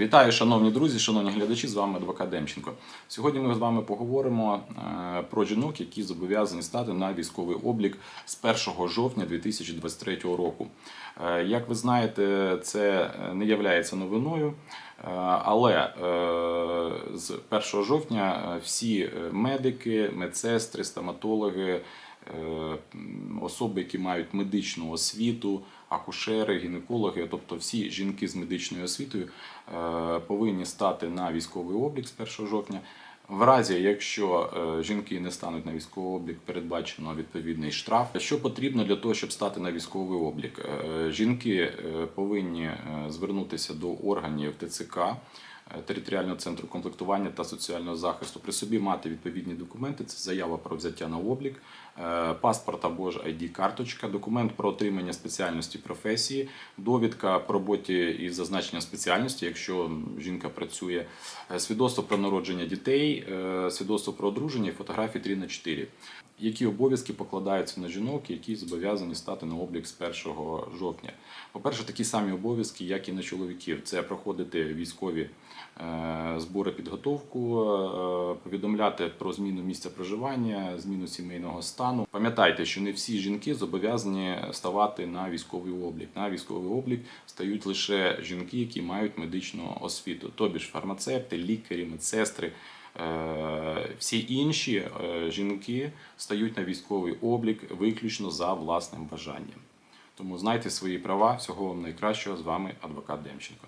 Вітаю, шановні друзі, шановні глядачі, з вами адвокат Демченко. Сьогодні ми з вами поговоримо е, про жінок, які зобов'язані стати на військовий облік з 1 жовтня 2023 року. Е, Як ви знаєте, це не є новиною, е, але з 1 жовтня всі медики, медсестри, стоматологи, особи, які мають медичну освіту, акушери, гінекологи, тобто всі жінки з медичною освітою е, повинні стати на військовий облік з 1 жовтня. В разі, якщо е, жінки не стануть на військовий облік, передбачено відповідний штраф. Що потрібно для того, щоб стати на військовий облік? Е, Жінки повинні звернутися до органів ТЦК. Е, Територіального центру комплектування та соціального захисту при собі мати відповідні документи. Це заява про взяття на облік, е, паспорт або ж id карточка документ про отримання спеціальності професії, довідка по роботі із зазначенням спеціальності, якщо жінка працює, е, свідоцтво про народження дітей, свідоцтво про одруження і фотографії 3 на 4 які обов'язки покладаються на жінок, які зобов'язані стати на облік з 1 жовтня. По-перше, такі самі обов'язки, як і на чоловіків, це проходити військові е, збори підготовку, е, повідомляти про зміну місця проживання, зміну сімейного стану. Пам'ятайте, що не всі жінки зобов'язані ставати на військовий облік. На військовий облік стають лише жінки, які мають медичну освіту, тобі ж фармацевти, лікарі, медсестри. Е, Всі інші е, жінки стають на військовий облік виключно за власним бажанням. Тому знайте свої права. Всього вам найкращого. З вами адвокат Демченко.